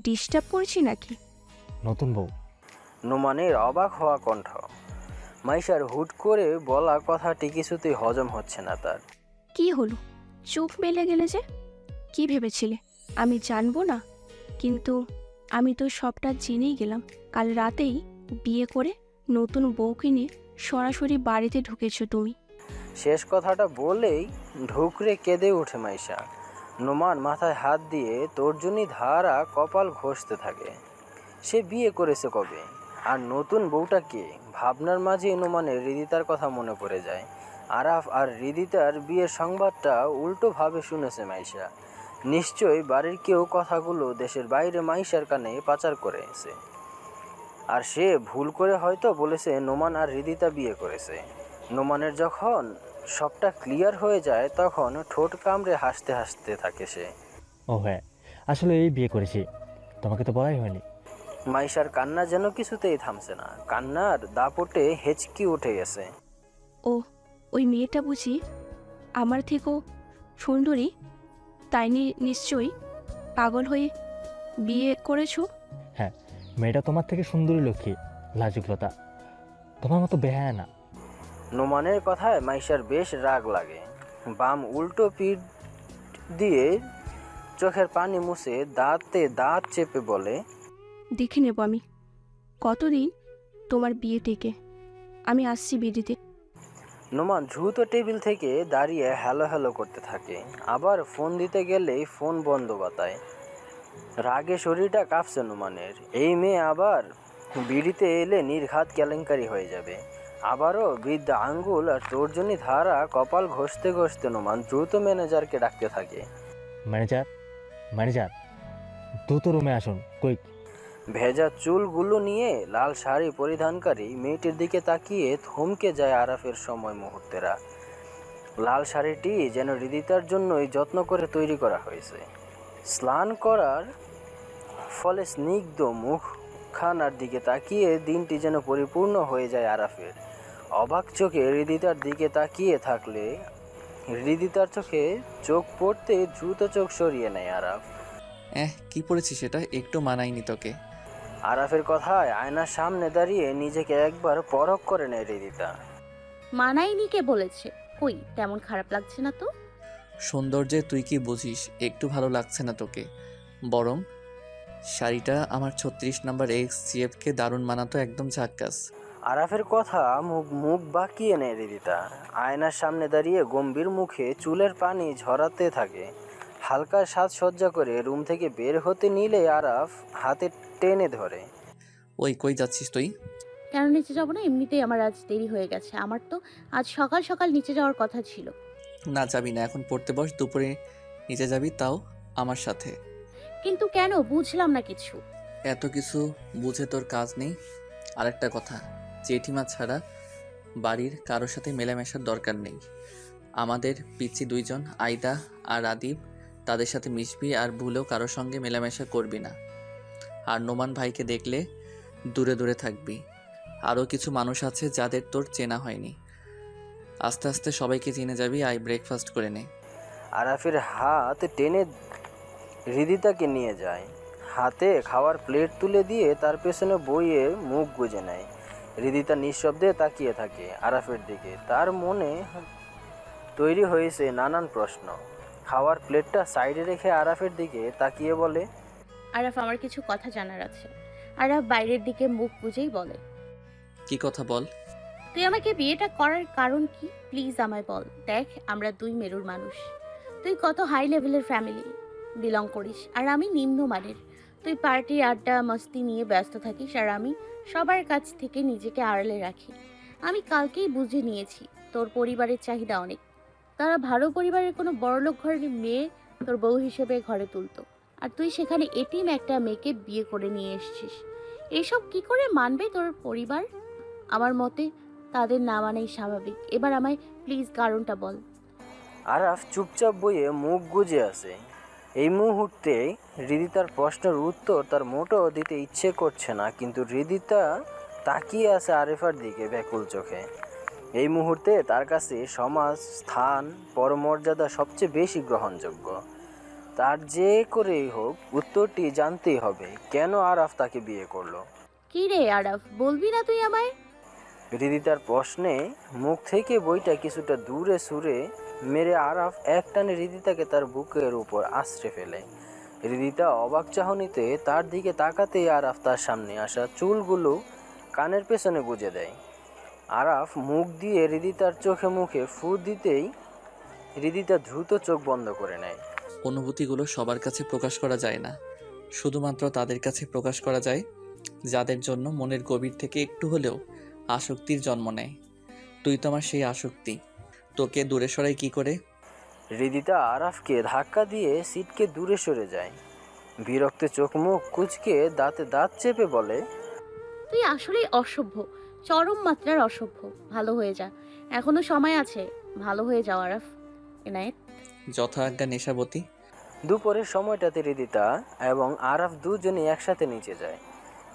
Disturb করছি নাকি? নতুন বউ। নোমানের অবাক হওয়া কণ্ঠ। মাইশার হুট করে বলা কথাটি কিছুতেই হজম হচ্ছে না তার। কি হলো? চোখ মেলে গেলে যে? কি ভেবেছিলে? আমি জানব না। কিন্তু আমি তো সবটা জেনেই গেলাম। কাল রাতেই বিয়ে করে নতুন বউকে নিয়ে সরাসরি বাড়িতে ঢুকেছো তুমি। শেষ কথাটা বলেই ঢুকরে কেঁদে ওঠে মাইশা। নোমান মাথায় হাত দিয়ে তর্জনী ধারা কপাল ঘষতে থাকে। সে বিয়ে করেছে কবে? আর নতুন বউটা কে? ভাবনার মাঝে নোমানের হৃদিতার কথা মনে পড়ে যায়। আরাফ আর হৃদিতার বিয়ের সংবাদটা উল্টোভাবে শুনেছে মাইশা। নিশ্চয়ই বাড়ির কেউ কথাগুলো দেশের বাইরে মাইশার কানে পাচার করেছে। আর সে ভুল করে হয়তো বলেছে নোমান আর হৃদিতা বিয়ে করেছে। নোমানের যখন সবটা ক্লিয়ার হয়ে যায় তখন ঠোঁট কামড়ে হাসতে হাসতে থাকে সে। ও হ্যাঁ আসলে এই বিয়ে করেছি। তোমাকে তো বলাই হয়নি। মাইশার কান্না যেন কিছুতেই থামছে না। কান্নার দাপটে হেঁচকি উঠে গেছে। ও ওই মেয়েটা বুঝি আমার থেকেও সুন্দরী? তাই নি- নিশ্চয়ই পাগল হয়ে বিয়ে করেছ? হ্যাঁ মেয়েটা তোমার থেকে সুন্দরী লক্ষ্মী লাজুকলতা। তোমার মতো বেহায়া না। নোমানের কথায় মাইশার বেশ রাগ লাগে। বাম উল্টো পিঠ দিয়ে চোখের পানি মুছে দাঁতে দাঁত চেপে বলে দেখে নেব আমি। কতদিন তোমার বিয়ে থেকে আমি আসছি বিডিতে। নোমান দ্রুত টেবিল থেকে দাঁড়িয়ে হ্যালো হ্যালো করতে থাকে। আবার ফোন দিতে গেলেই ফোন বন্ধ বাতায়। রাগে শরীরটা কাঁপছে নোমানের। এই মেয়ে আবার বিড়িতে এলে নির্ঘাত কেলেঙ্কারি হয়ে যাবে। আবারও বৃদ্ধ আঙ্গুল আর তর্জনী ধারা কপাল ঘষতে ঘষতে নোমান দ্রুত ম্যানেজারকে ডাকতে থাকে। ম্যানেজার? ম্যানেজার দ্রুত রুমে আসুন কুইক। ভেজা চুলগুলো নিয়ে লাল শাড়ি পরিধানকারী মেয়েটির দিকে তাকিয়ে থমকে যায় আরাফের সময় মুহূর্তেরা। লাল শাড়িটি যেন হৃদিতার জন্যই যত্ন করে তৈরি করা হয়েছে। স্নান করার ফলে স্নিগ্ধ মুখখানার দিকে তাকিয়ে দিনটি যেন পরিপূর্ণ হয়ে যায় আরাফের। অবাক চোখে হৃদিতার দিকে তাকিয়ে থাকলে হৃদিতার চোখে চোখ পড়তে দ্রুত চোখ সরিয়ে নেয় আরাফ। এহ কি পড়েছি সেটা? একটু মানায়নি তোকে। আরাফের কথায় আয়নার সামনে দাঁড়িয়ে নিজেকে একবার পরখ করে নেয় হৃদিতা। মানাইনি কে বলেছে? কই তেমন খারাপ লাগছে না তো? সৌন্দর্যে তুই কি বুঝিস? একটু ভালো লাগছে না তোকে। বরং শাড়িটা আমার ছত্রিশ নাম্বার এক্স জিএফকে দারুণ মানাতো একদম ঝাক্কাস। আরাফের কথা মুখ মুখ বাঁকিয়ে নেয় হৃদিতা আয়নার সামনে দাঁড়িয়ে গম্ভীর মুখে চুলের পানি ঝরাতে থাকে। হালকা সাজসজ্জা করে রুম থেকে বের হতে নিলে আরাফ হাতে টেনে ধরে। ওই কই যাচ্ছিস তুই? কেন নিচে যাব না? এমনিতেই আমার আজ দেরি হয়ে গেছে। আমার তো আজ সকাল সকাল নিচে যাওয়ার কথা ছিল। না যাবি না এখন পড়তে বস দুপুরে নিচে যাবি তাও আমার সাথে। কিন্তু কেন? বুঝলাম না কিছু। এত কিছু বুঝে তোর কাজ নেই। আরেকটা কথা জেঠিমা ছাড়া বাড়ির কারোর সাথে মেলামেশার দরকার নেই। আমাদের পিচ্ছি দুইজন, আইদা আর আদিব, তাদের সাথে মিশবি আর ভুলেও কারোর সঙ্গে মেলামেশা করবি না। আর নোমান ভাইকে দেখলে দূরে দূরে থাকবি। আরও কিছু মানুষ আছে যাদের তোর চেনা হয়নি। আস্তে আস্তে সবাইকে চিনে যাবি আই ব্রেকফাস্ট করে নে। আরাফের হাত টেনে হৃদিতাকে নিয়ে যায়। হাতে খাওয়ার প্লেট তুলে দিয়ে তার পেছনে বইয়ে মুখ গুজে নেয়। হৃদিতা নিঃশব্দে তাকিয়ে থাকে আরাফের দিকে। তার মনে তৈরি হয়েছে নানান প্রশ্ন। খাওয়ার প্লেটটা সাইডে রেখে আরাফের দিকে তাকিয়ে বলে আরাফ আমার কিছু কথা জানার আছে। আরাফ বাইরের দিকে মুখ বুঝেই বলে কি কথা বল? তুই আমাকে বিয়েটা করার কারণ কি? প্লিজ আমায় বল। দেখ আমরা দুই মেরুর মানুষ। তুই কত হাই লেভেলের ফ্যামিলি বিলং করিস আর আমি নিম্নমানের। তুই পার্টি আড্ডা মস্তি নিয়ে ব্যস্ত থাকিস আর আমি সবার কাছ থেকে নিজেকে আড়ালে রাখি। আমি কালকেই বুঝে নিয়েছি, তোর পরিবারের চাহিদা অনেক। তারা ভালো পরিবারের কোনো বড়লোক ঘরের মেয়ে তোর বউ হিসেবে ঘরে তুলতো। আর তুই সেখানে এটিম একটা মেয়েকে বিয়ে করে নিয়ে এসেছিস। এসব কি করে মানবে তোর পরিবার? আমার মতে তাদের না মানাই স্বাভাবিক। এবার আমায় প্লিজ কারণটা বল। আরাফ চুপচাপ বইয়ে মুখ গুজে আছে। এই মুহূর্তে হৃদিতার প্রশ্নের উত্তর তার মোটো দিতে ইচ্ছে করছে না কিন্তু হৃদিতা তাকিয়ে আছে আরিফার দিকে ব্যাকুল চোখে। এই মুহূর্তে তার কাছে সমাজ স্থান পরমর্যাদা সবচেয়ে বেশি গ্রহণযোগ্য। তার যে করেই হোক উত্তরটি জানতেই হবে কেন আরাফ তাকে বিয়ে করল? কি রে আরাফ বলবি না তুই আমায়? হৃদিতার প্রশ্নে মুখ থেকে বইটা কিছুটা দূরে সুরে মেরে আরাফ একটানে হৃদিতাকে তার বুকের উপর আশ্রে ফেলে। হৃদিতা অবাক চাহনিতে তার দিকে তাকাতেই আরাফ তার সামনে আসা চুলগুলো কানের পেছনে গুজে দেয়। আরাফ মুখ দিয়ে হৃদিতার চোখে মুখে ফু দিতেই হৃদিতা দ্রুত চোখ বন্ধ করে নেয়। অনুভূতিগুলো সবার কাছে প্রকাশ করা যায় না। শুধুমাত্র তাদের কাছে প্রকাশ করা যায়, যাদের জন্য মনের গভীর থেকে একটু হলেও আসক্তির জন্ম নেয়। তুই তো আমার সেই আসক্তি। তোকে দূরে সরাই কি করে? হৃদিতা আরাফকে ধাক্কা দিয়ে সিটকে দূরে সরে যায়। বিরক্ত চোখ মুখ কুচকে দাঁতে দাঁত চেপে বলে তুই আসলেই অসভ্য চরম মাত্রার অসভ্য। ভালো হয়ে যা। এখনও সময় আছে। ভালো হয়ে যাও আরাফ। এনায়েত? যথা আজ্ঞা নেশাবতী। দুপুরের সময়টাতে রিদিতা এবং আরাফ দুজনে একসাথে নিচে যায়।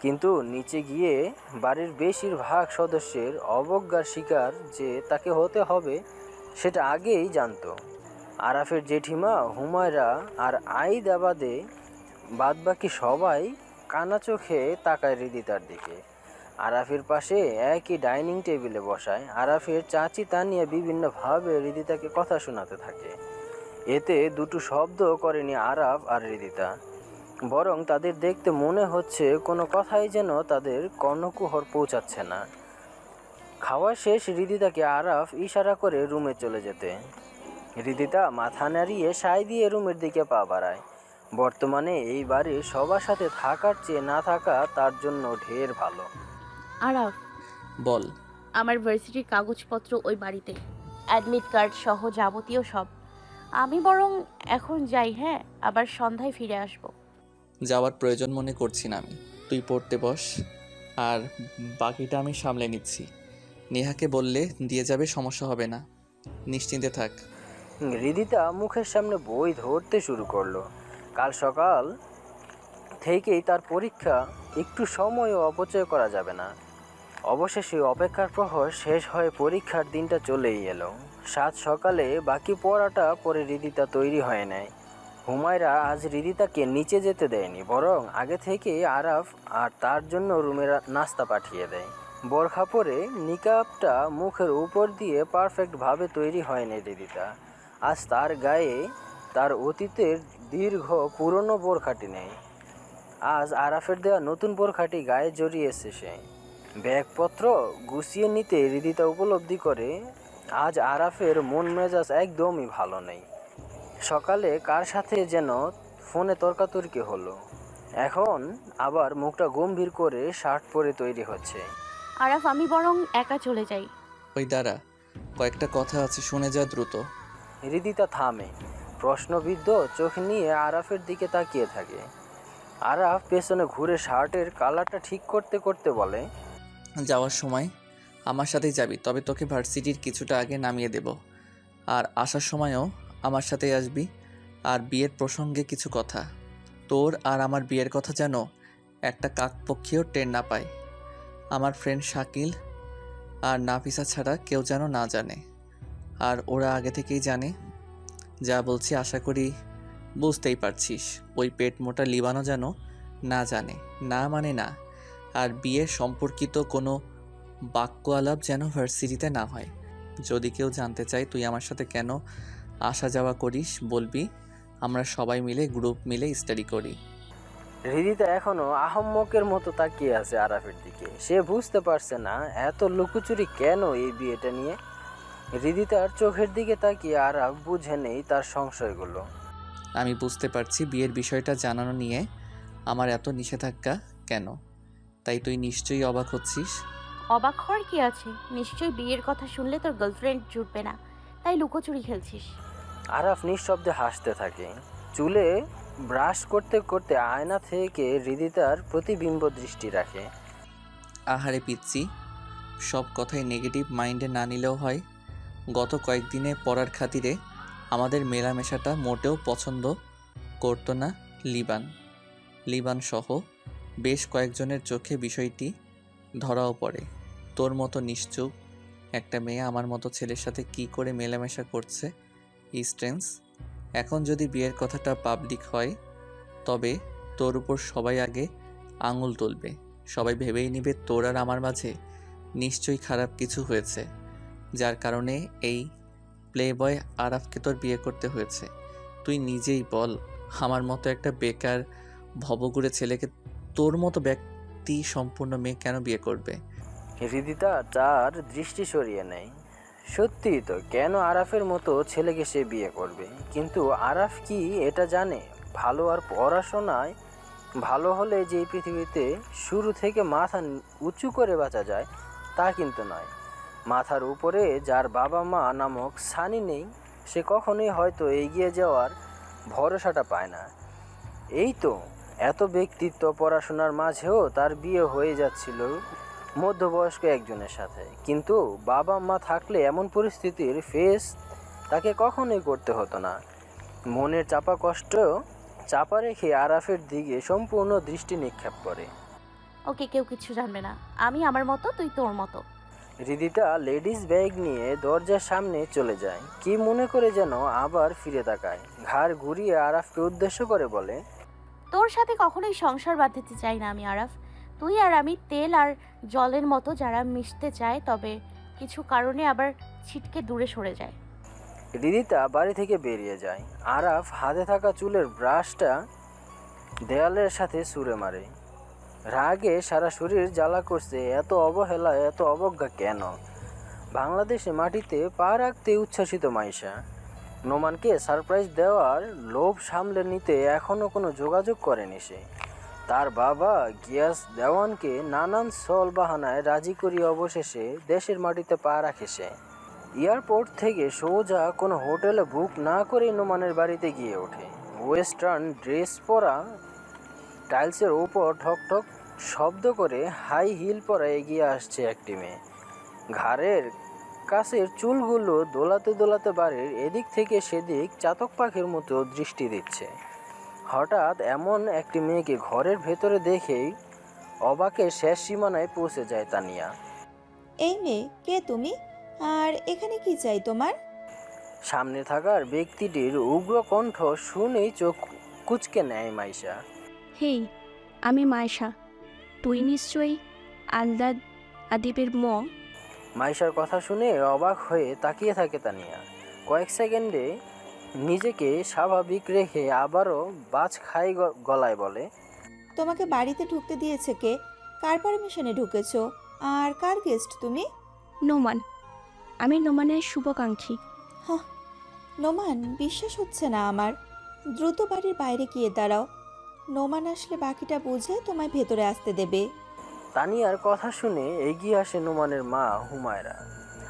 কিন্তু নিচে গিয়ে বাড়ির বেশিরভাগ সদস্যের অবজ্ঞার শিকার যে তাকে হতে হবে সেটা আগেই জানতো। আরাফের জেঠিমা, হুমায়রা আর আইদা বাদে বাদবাকি সবাই কানা চোখে তাকায় হৃদিতার দিকে। আরাফের পাশে একই ডাইনিং টেবিলে বসায়। আরাফের চাচি তানিয়া বিভিন্নভাবে হৃদিতাকে কথা শোনাতে থাকে। এতে দুটো শব্দ করেনি আরাফ আর হৃদিতা। বরং তাদের দেখতে মনে হচ্ছে কোনো কথাই যেন তাদের কর্ণকুহর পৌঁছাচ্ছে না। খাওয়া শেষ হৃদিতাকে আরাফ ইশারা করে রুমে চলে যেতে। হৃদিতা মাথা নাড়িয়ে সাই দিয়ে রুমের দিকে পা বাড়ায়। বর্তমানে এই বাড়ির সবার সাথে থাকার চেয়ে না থাকা তার জন্য ঢের ভালো। আরাফ বল। আমার ভার্সিটির কাগজপত্র ওই বাড়িতে। অ্যাডমিট কার্ড সহ যাবতীয় সব। আমি বরং এখন যাই হ্যাঁ? আবার সন্ধ্যায় ফিরে আসব। যাওয়ার প্রয়োজন মনে করছি না আমি। তুই পড়তে বস আর বাকিটা আমি সামলে নিচ্ছি। নেহাকে বললে, দিয়ে যাবে, সমস্যা হবে না। নিশ্চিন্তে থাক। হৃদিতা মুখের সামনে বই ধরতে শুরু করল। কাল সকাল থেকেই তার পরীক্ষা, একটু সময়ও অপচয় করা যাবে না। অবশেষে অপেক্ষার প্রহর শেষ হয়ে পরীক্ষার দিনটা চলেই এলো। সাত সকালে বাকি পড়াটা পরে হৃদিতা তৈরি হয়ে নেয়। হুমায়রা আজ হৃদিতাকে নিচে যেতে দেয়নি, বরং আগে থেকে আরাফ আর তার জন্য রুমের নাস্তা পাঠিয়ে দেয়। বোরখা পরে নিকাবটা মুখের উপর দিয়ে পারফেক্টভাবে তৈরি হয়নি হৃদিতা আজ তার গায়ে তার অতীতের দীর্ঘ পুরনো বোরখাটি নেই। আজ আরাফের দেওয়া নতুন বোরখাটি গায়ে জড়িয়েছে সে। ব্যাগপত্র গুছিয়ে নিতে হৃদিতা উপলব্ধি করে, আজ আরাফের মন মেজাজ একদমই ভালো নেই। সকালে কার সাথে যেন ফোনে তর্কাতর্কি হলো। এখন আবার মুখটা গম্ভীর করে শার্ট পরে তৈরি হচ্ছে। আরাফ আমি বরং একা চলে যাই। ওই দাঁড়া কয়েকটা কথা আছে শুনে যা দ্রুত। হৃদিতা থামে। প্রশ্নবিদ্ধ চোখ নিয়ে আরাফের দিকে তাকিয়ে থাকে। আরাফ পেছনে ঘুরে শার্টের কালারটা ঠিক করতে করতে বলে যাওয়ার সময় আমার সাথেই যাবি তবে তোকে ভার্সিটির কিছুটা আগে নামিয়ে দেব। আর আসার সময়ও আমার সাথেই আসবি। আর বিয়ের প্রসঙ্গে কিছু কথা। তোর আর আমার বিয়ের কথা যেন একটা কাকপক্ষীয় টের না পায়। আমার ফ্রেন্ড শাকিল আর নাফিসা ছাড়া কেউ যেন না জানে। আর ওরা আগে থেকেই জানে। যা বলছি আশা করি বুঝতেই পারছিস। ওই পেট মোটা লিবানো যেন না জানে, না মানে না। আর বিয়ে সম্পর্কিত কোনো বাক্য আলাপ যেন ভার্সিটিতে না হয়। যদি কেউ জানতে চায় তুই আমার সাথে কেন আসা যাওয়া করিস বলবি। আমরা সবাই মিলে, গ্রুপ মিলে স্টাডি করি। হৃদিতা এখনও আহম্মকের মতো তাকিয়ে আছে আরাফের দিকে। সে বুঝতে পারছে না এত লুকোচুরি কেন এই বিয়েটা নিয়ে? হৃদিতার চোখের দিকে তাকিয়ে আরাফ বুঝে নেই তার সংশয়গুলো। আমি বুঝতে পারছি বিয়ের বিষয়টা জানানো নিয়ে আমার এত নিষেধাজ্ঞা কেন? তাই তুই নিশ্চয়ই অবাক হচ্ছিস? অবাক হওয়ার কি আছে? নিশ্চয়ই বিয়ের কথা শুনলে তোর গার্লফ্রেন্ড জুটবে না। তাই লুকোচুরি খেলছিস। আরাফ নিঃশব্দে হাসতে থাকে। চুলে ব্রাশ করতে করতে আয়না থেকে হৃদিতার প্রতিবিম্ব দৃষ্টি রাখে। আহারে পিচ্ছি সব কথাই নেগেটিভ মাইন্ডে না নিলেও হয়। গত কয়েকদিনে পড়ার খাতিরে আমাদের মেলামেশাটা মোটেও পছন্দ করতো না লিবান। লিবান সহ বেশ কয়েকজনের চোখে বিষয়টি ধরাও পড়ে। তোর মতো নিশ্চুপ একটা মেয়ে আমার মতো ছেলের সাথে কি করে মেলামেশা করছে? স্ট্রেন্স এখন যদি বিয়ের কথাটা পাবলিক হয়, তবে তোর উপর সবাই আগে আঙুল তুলবে। সবাই ভেবেই নিবে তোর আর আমার মাঝে নিশ্চয়ই খারাপ কিছু হয়েছে, যার কারণে এই প্লে বয় আরাফকে তোর বিয়ে করতে হয়েছে। তুই নিজেই বল, আমার মতো একটা বেকার ভবগুড়ে ছেলেকে তোর মতো ব্যক্তি সম্পূর্ণ মেয়ে কেন বিয়ে করবে? হৃদিতা তার দৃষ্টি সরিয়ে নেয়। সত্যিই তো, কেন আরাফের মতো ছেলেকে সে বিয়ে করবে? কিন্তু আরাফ কি এটা জানে? ভালো আর পড়াশোনায় ভালো হলে যে পৃথিবীতে শুরু থেকে মাথা উঁচু করে বাঁচা যায়, তা কিন্তু নয়। মাথার উপরে যার বাবা মা নামক সানি নেই, সে কখনোই হয়তো এগিয়ে যাওয়ার ভরসাটা পায় না। এই তো, এত ব্যক্তিত্ব পড়াশোনার মাঝেও তার বিয়ে হয়ে যাচ্ছিল মধ্যবয়স্ক একজনের সাথে। কিন্তু বাবা মা থাকলে এমন পরিস্থিতির ফেস তাকে কখনোই করতে হতো না। মনের চাপা কষ্ট চাপা রেখে আরাফের দিকে সম্পূর্ণ দৃষ্টি নিক্ষেপ করে। ওকে কেউ কিছু জানবে না। আমি আমার মতো তুই তোর মতো। হৃদিতা লেডিস ব্যাগ নিয়ে দরজার সামনে চলে যায়। কি মনে করে যেন আবার ফিরে তাকায়। ঘাড় ঘুরিয়ে আরাফকে উদ্দেশ্য করে বলে তোর সাথে কখনোই সংসার বাঁধতে চাই না আমি আরাফ। তুই আর আমি তেল আর জলের মতো যারা মিশতে চায়, তবে কিছু কারণে আবার ছিটকে দূরে সরে যায়। রিদিতা বাড়ি থেকে বেরিয়ে যায়। আরাফ হাতে থাকা চুলের ব্রাশটা দেয়ালের সাথে সুরে মারে। রাগে সারা শরীর জ্বালা করছে, এত অবহেলা, এত অবজ্ঞা কেন? বাংলাদেশে মাটিতে পা রাখতে উচ্ছ্বাসিত মাইশা। নোমানকে সারপ্রাইজ দেওয়ার লোভ সামলে নিতে এখনও কোনো যোগাযোগ করেনি সে। তার বাবা গিয়াস দেওয়ানকে নানান সল বাহানায় রাজি করিয়ে অবশেষে দেশের মাটিতে পা রাখে সে। এয়ারপোর্ট থেকে সোজা কোনো হোটেলে বুক না করেই নোমানের বাড়িতে গিয়ে ওঠে। ওয়েস্টার্ন ড্রেস পরা টাইলসের ওপর ঠক ঠক শব্দ করে হাই হিল পরা এগিয়ে আসছে একটি মেয়ে। ঘাড়ের কাছের চুলগুলো দোলাতে দোলাতে বাড়ির এদিক থেকে সেদিক চাতক পাখির মতো দৃষ্টি দিচ্ছে। হঠাৎ এমন একটি মেয়েকে ঘরের ভেতরে দেখেই অবাকের শেষ সীমানায় পৌঁছে যায় তানিয়া। এই মেয়ে কে তুমি? আর এখানে কি চাই তোমার? সামনে থাকার ব্যক্তিটির উগ্র কণ্ঠ শুনেই চোখ কুচকে নেয় মাইশা। হেই আমি মায়েশা তুই নিশ্চয়ই আলদা আদিবের মম? মাইশার কথা শুনে অবাক হয়ে তাকিয়ে থাকে তানিয়া। কয়েক সেকেন্ডে নিজেকে স্বাভাবিক রেখে আবারও বাজ খাই গ- গলায় বলে তোমাকে বাড়িতে ঢুকতে দিয়েছে কে? কার পারমিশনে ঢুকেছো? আর কার গেস্ট তুমি? নোমান। আমি নোমানের শুভাকাঙ্ক্ষী। হাহ নোমান বিশ্বাস হচ্ছে না আমার। দ্রুত বাড়ির বাইরে গিয়ে দাঁড়াও। নোমান আসলে বাকিটা বুঝে তোমায় ভেতরে আসতে দেবে। তানিয়ার কথা শুনে এগিয়ে আসে নোমানের মা হুমায়রা।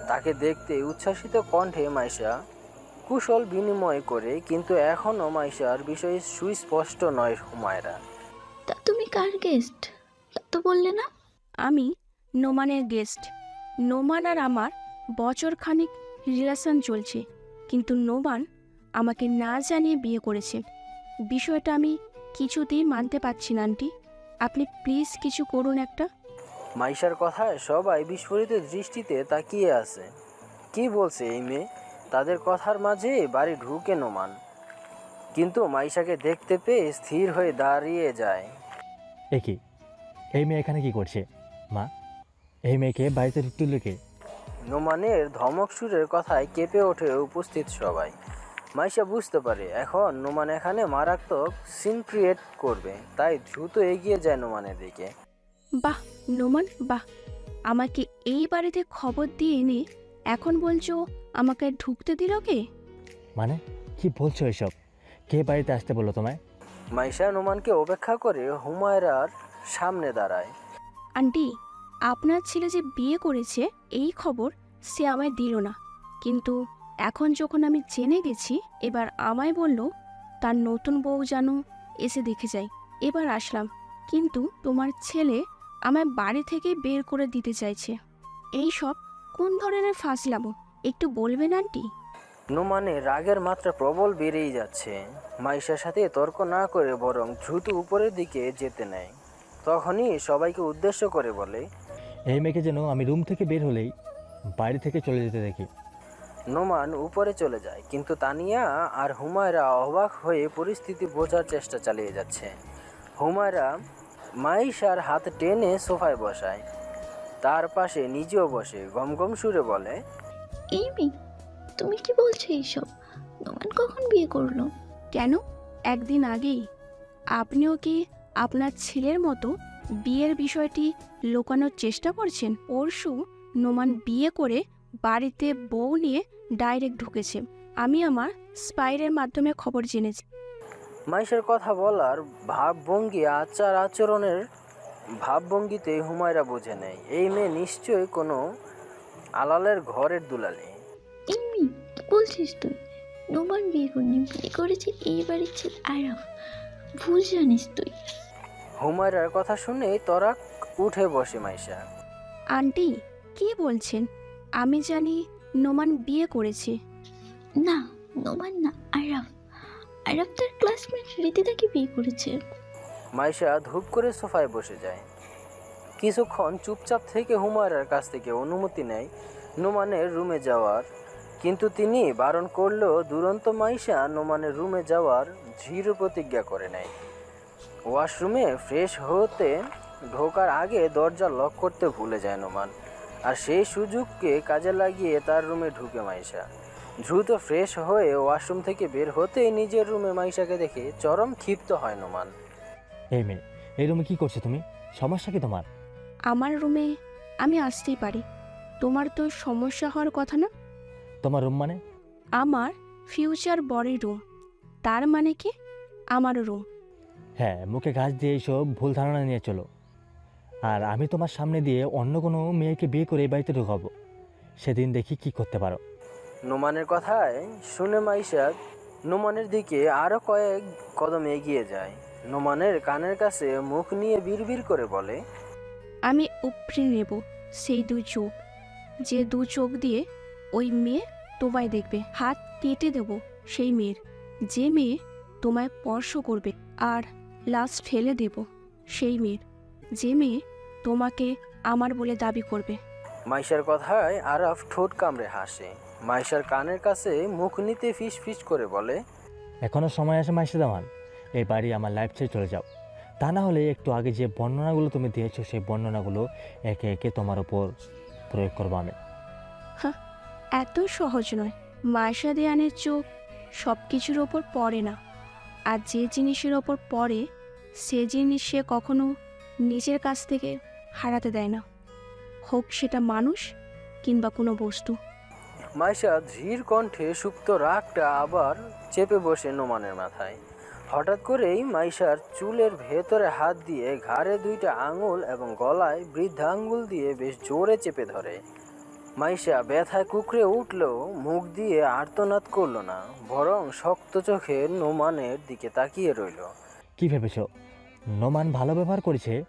তাকে দেখতে উচ্ছ্বাসিত কণ্ঠে মাইশা কুশল বিনিময় করে কিন্তু এখনও মাইশার বিষয়ে সুস্পষ্ট নয় হুমায়রা। তা তুমি কার গেস্ট? তা তো বললে না। আমি নোমানের গেস্ট। নোমান আর আমার বছর খানিক রিলেশন চলছে কিন্তু নোমান আমাকে না জানিয়ে বিয়ে করেছে। বিষয়টা আমি কিছুতেই মানতে পারছি না আন্টি। আপনি প্লিজ কিছু করুন একটা। মাইশার কথায় সবাই বিস্ফোরিত দৃষ্টিতে তাকিয়ে আছে। কি বলছে এই মেয়ে? তাদের কথার মাঝে বাড়ি ঢুকে নোমান। কিন্তু মাইশাকে দেখতে পেয়ে স্থির হয়ে দাঁড়িয়ে যায়। এ কি? এই মেয়ে এখানে কি করছে? মা এই মেয়েকে বাড়িতে ঢুকতে কে? নোমানের ধমক সুরের কথায় কেঁপে ওঠে উপস্থিত সবাই। মাইশা বুঝতে পারে এখন নোমান এখানে মারাত্মক সিন ক্রিয়েট করবে তাই দ্রুত এগিয়ে যায় নোমানের দিকে। বাহ নোমান বাহ। আমাকে এই বাড়িতে খবর দিয়ে এনে এখন বলছো আমাকে ঢুকতে দিল কে? মানে? কি বলছো এসব? কে বাড়িতে আসতে বলল তোমায়? মাইশা নোমানকে অপেক্ষা করে হুমায়রার সামনে দাঁড়ায়। আন্টি আপনার ছেলে যে বিয়ে করেছে এই খবর সে আমায় দিল না। কিন্তু এখন যখন আমি জেনে গেছি এবার আমায় বলল তার নতুন বউ যেন এসে দেখে যায়। এবার আসলাম। কিন্তু তোমার ছেলে আমায় বাড়ি থেকে বের করে দিতে চাইছে। এই সব ধরনের ফাঁসলামো একটু বলবেন আন্টি? নোমানের রাগের মাত্রা প্রবল বেড়েই যাচ্ছে। মাইশার সাথে তর্ক না করে বরং দ্রুত উপরের দিকে যেতে নেয়। তখনই সবাইকে উদ্দেশ্য করে বলে এই মেয়েকে যেন আমি রুম থেকে বের হলেই বাড়ি থেকে চলে যেতে দেখি। নোমান উপরে চলে যায় কিন্তু তানিয়া আর হুমায়রা অবাক হয়ে পরিস্থিতি বোঝার চেষ্টা চালিয়ে যাচ্ছে। হুমায়রা মাইশার হাত টেনে সোফায় বসায়। তার পাশে নিজেও বসে গমগম সুরে বলে এই মেয়ে তুমি কি বলছো এইসব? নোমান কখন বিয়ে করল? কেন? একদিন আগেই। আপনিও কি আপনার ছেলের মতো বিয়ের বিষয়টি লুকানোর চেষ্টা করছেন? পরশু নোমান বিয়ে করে বাড়িতে বউ নিয়ে ডাইরেক্ট ঢুকেছে। আমি আমার স্পাইরের মাধ্যমে খবর জেনেছি। মাইশার কথা বলার ভাবভঙ্গি আচার আচরণের ভাবভঙ্গিতে হুমায়রা বুঝে নেয় এই মেয়ে নিশ্চয়ই কোনো আলালের ঘরের দুলালি। কি বলছিস তুই? নোমান বিয়ে করিনি বিয়ে করেছে এই বাড়ির ছেলে। আরাফ ভুল জানিস তুই। হুমায়রার কথা শুনে তরাক উঠে বসে মাইশা। আন্টি কি বলছেন? আমি জানি নোমান বিয়ে করেছে। না নোমান না আরাফ। আরাফ তার ক্লাসমেট রীতিদাকে বিয়ে করেছে। মাইশা ধূপ করে সোফায় বসে যায়। কিছুক্ষণ চুপচাপ থেকে হুমায়রার কাছ থেকে অনুমতি নেয় নোমানের রুমে যাওয়ার। কিন্তু তিনি বারণ করলেও দুরন্ত মাইশা নোমানের রুমে যাওয়ার দৃঢ় প্রতিজ্ঞা করে নেয়। ওয়াশরুমে ফ্রেশ হতে ঢোকার আগে দরজা লক করতে ভুলে যায় নোমান। আর সেই সুযোগকে কাজে লাগিয়ে তার রুমে ঢুকে মাইশা। দ্রুত ফ্রেশ হয়ে ওয়াশরুম থেকে বের হতেই নিজের রুমে মাইশাকে দেখে চরম ক্ষিপ্ত হয় নোমান। এই মেয়ে এই রুমে কী করছ তুমি? সমস্যা কি তোমার? আমার রুমে আমি আসতেই পারি। তোমার তো সমস্যা হওয়ার কথা না? তোমার রুম মানে? আমার ফিউচার বরের রুম। তার মানে কি? আমার রুম। হ্যাঁ মুখে ঘাস দিয়ে এইসব ভুল ধারণা নিয়ে চলো। আর আমি তোমার সামনে দিয়ে অন্য কোনো মেয়েকে বিয়ে করে এই বাড়িতে ঢুকাবো। সেদিন দেখি কি করতে পারো। নোমানের কথায় শুনে মাইশা নোমানের দিকে আরও কয়েক কদম এগিয়ে যায়। নোমানের কানের কাছে মুখ নিয়ে বিড়বিড় করে বলে আমি উপড়ে নেব সেই দু চোখ। যে দু চোখ দিয়ে ওই মেয়ে তোমায় দেখবে হাত কেটে দেব সেই মেয়ের। যে মেয়ে তোমায় স্পর্শ করবে আর লাশ ফেলে দেব সেই মেয়ের। যে মেয়ে তোমাকে আমার বলে দাবি করবে। মাইশার কথায় আরাফ ঠোঁট কামড়ে হাসে। মাইশার কানের কাছে মুখ নিতে ফিস ফিস করে বলে এখনও সময় আছে মাইসে দেওয়ান এই বাড়ি আমার লাইফ ছেড়ে চলে যাও। তা না হলে একটু আগে যে বর্ণনাগুলো তুমি দিয়েছ সেই বর্ণনাগুলো একে একে তোমার উপর প্রয়োগ করব আমি। এত সহজ নয়। মায়শা দেয়ানের চোখ সব কিছুর ওপর পড়ে না। আর যে জিনিসের ওপর পড়ে সে জিনিস সে কখনো নিজের কাছ থেকে হারাতে দেয় না। হোক সেটা মানুষ কিংবা কোনো বস্তু। মাইশা ধীর কণ্ঠে সুপ্ত রাগটা আবার চেপে বসে নোমানের মাথায়। হঠাৎ করেই মাইশার চুলের ভেতরে হাত দিয়ে ঘাড়ে দুইটা আঙুল এবং গলায় বৃদ্ধা আঙ্গুল দিয়ে বেশ জোরে চেপে ধরে। মাইশা ব্যথায় কুকড়ে উঠলেও মুখ দিয়ে আর্তনাদ করল না বরং শক্ত চোখে নোমানের দিকে তাকিয়ে রইল। কি ভেবেছ? নোমান ভালো ব্যবহার করেছে?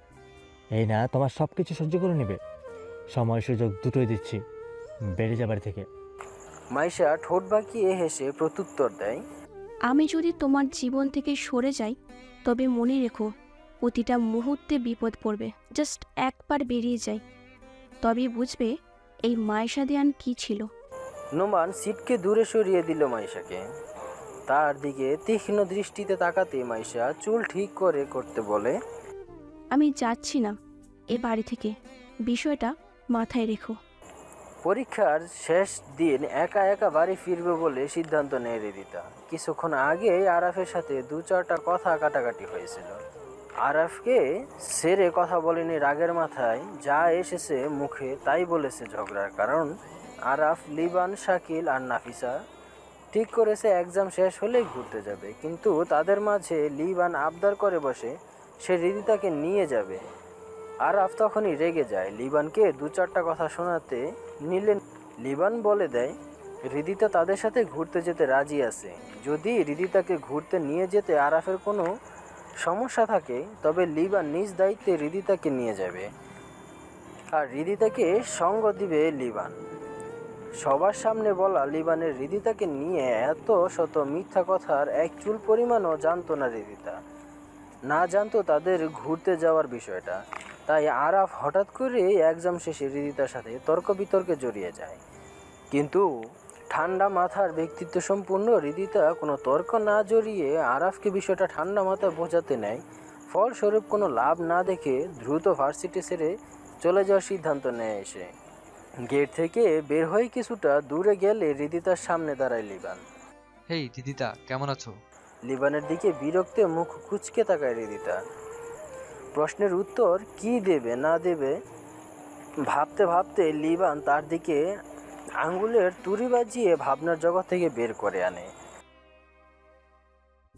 এই না তোমার সব কিছু সহ্য করে নেবে। সময় সুযোগ দুটোই দিচ্ছি। বেড়ে যাবার থেকে। মাইশা ঠোঁট বাঁকিয়ে হেসে প্রত্যুত্তর দেয়। আমি যদি তোমার জীবন থেকে সরে যাই তবে মনে রেখো প্রতিটা মুহূর্তে বিপদ পড়বে। জাস্ট একবার বেরিয়ে যাই। তবে বুঝবে এই মায়শা দেয়ান কী ছিল? নোমান সিটকে দূরে সরিয়ে দিল মাইশাকে তার দিকে তীক্ষ্ণ দৃষ্টিতে তাকাতে মাইশা চুল ঠিক করে করতে বলে আমি যাচ্ছি না এ বাড়ি থেকে। বিষয়টা মাথায় রেখো। পরীক্ষার শেষ দিন একা একা বাড়ি ফিরবে বলে সিদ্ধান্ত নেয় রিদিতা। কিছুক্ষণ আগে আরাফের সাথে দু চারটা কথা কাটাকাটি হয়েছিল। আরাফকে সেরে কথা বলেনি রাগের মাথায়, যা এসেছে মুখে তাই বলেছে ঝগড়ার কারণ। আরাফ, লিবান, শাকিল আর নাফিসা ঠিক করেছে এক্সাম শেষ হলেই ঘুরতে যাবে, কিন্তু তাদের মাঝে লিবান আবদার করে বসে, সে রিদিতাকে নিয়ে যাবে। আরাফ তখনই রেগে যায়। লিবানকে দু চারটা কথা শোনাতে নিলে লিবান বলে দেয় হৃদিতা তাদের সাথে ঘুরতে যেতে রাজি আছে। যদি হৃদিতাকে ঘুরতে নিয়ে যেতে আরাফের কোনো সমস্যা থাকে, তবে লিবান নিজ দায়িত্বে হৃদিতাকে নিয়ে যাবে। আর হৃদিতাকে সঙ্গ দিবে লিবান। সবার সামনে বলা লিবানের হৃদিতাকে নিয়ে এত শত মিথ্যা কথার এক চুল পরিমাণও জানতো না হৃদিতা না জানতো তাদের ঘুরতে যাওয়ার বিষয়টা। তাই আরাফ হঠাৎ করে এক্সাম শেষে হৃদিতার সাথে তর্ক বিতর্কে জড়িয়ে যায়। কিন্তু ঠান্ডা মাথার ব্যক্তিত্ব সম্পূর্ণ হৃদিতা কোনো তর্ক না জড়িয়ে আরাফকে বিষয়টা ঠান্ডা মাথায় বোঝাতে নেয়। ফলস্বরূপ কোনো লাভ না দেখে দ্রুত ভার্সিটি ছেড়ে চলে যাওয়ার সিদ্ধান্ত নেয় এসে গেট থেকে বের হয়ে কিছুটা দূরে গেলে হৃদিতার সামনে দাঁড়ায় লিবান। হেই দিদিতা কেমন আছো? লিবানের দিকে বিরক্তে মুখ কুচকে তাকায় হৃদিতা। প্রশ্নের উত্তর কি দেবে, না দেবে? ভাবতে ভাবতে লিবান তার দিকে আঙ্গুলের তুড়ি বাজিয়ে ভাবনার জগৎ থেকে বের করে আনে।